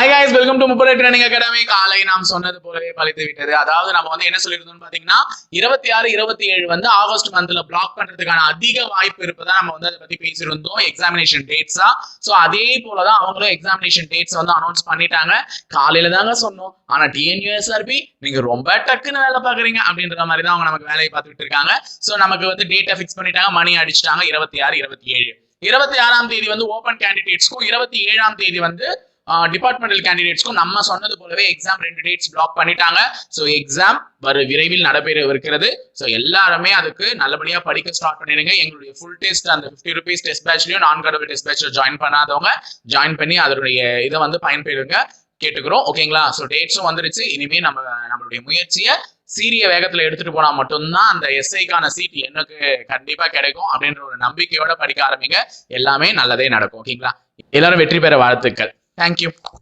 Hi guys welcome to முப்படை training academy காலை நாம் சொன்னது போலவே பழித்து விட்டது. அதாவது நம்ம வந்து என்ன சொல்லியிருந்தோம்னு பாத்தீங்கன்னா இருபத்தி ஆறு இருபத்தி ஏழு வந்து ஆகஸ்ட் மந்த்ல பிளாக் பண்றதுக்கான அதிக வாய்ப்பு இருப்பதா நம்ம வந்து அதை பத்தி பேசியிருந்தோம். எக்ஸாமினேஷன் டேட்ஸா சோ அதே போலதான் அவங்களும் எக்ஸாமினேஷன் டேட்ஸ் வந்து அனௌன்ஸ் பண்ணிட்டாங்க. காலையில தாங்க சொன்னோம். ஆனா டிஎன்யூஎஸ்ஆர்பி நீங்க ரொம்ப டக்குன்னு வேலை பாக்குறீங்க அப்படின்ற மாதிரி தான் அவங்க நமக்கு வேலையை பார்த்துட்டு இருக்காங்க. சோ நமக்கு வந்து டேட்டை ஃபிக்ஸ் பண்ணிட்டாங்க. மணி அடிச்சிட்டாங்க. இருபத்தி ஆறு இருபத்தி ஏழு. இருபத்தி ஆறாம் தேதி வந்து ஓபன் கேண்டிடேட்ஸ்க்கும் இருபத்தி ஏழாம் தேதி வந்து டிபார்ட்மெண்டல் கேண்டிடேட்ஸ்க்கும் நம்ம சொன்னது போலவே எக்ஸாம் ரெண்டு டேட்ஸ் பிளாக் பண்ணிட்டாங்க. ஸோ எக்ஸாம் வர விரைவில் நடைபெறவிருக்கிறது. ஸோ எல்லாருமே அதுக்கு நல்லபடியாக படிக்க ஸ்டார்ட் பண்ணிடுங்க. எங்களுடைய ஃபுல் டெஸ்ட் அந்த ஃபிஃப்டி ருபீஸ் டெஸ்ட் பேட்ச்லையும் நான் கடவுள் டெஸ்ட் பேட்ச்ல ஜாயின் பண்ணாதவங்க ஜாயின் பண்ணி அதனுடைய இதை வந்து பயன்பெறுங்க. கேட்டுக்கிறோம். ஓகேங்களா ஸோ டேட்ஸும் வந்துருச்சு. இனிமே நம்ம நம்மளுடைய முயற்சியை சீரிய வேகத்தில் எடுத்துட்டு போனால் மட்டும்தான் அந்த எஸ்ஐக்கான சீட் எனக்கு கண்டிப்பாக கிடைக்கும் அப்படின்ற ஒரு நம்பிக்கையோட படிக்க ஆரம்பிங்க. எல்லாமே நல்லதே நடக்கும். ஓகேங்களா எல்லாரும் வெற்றி பெற வாழ்த்துக்கள். Thank you.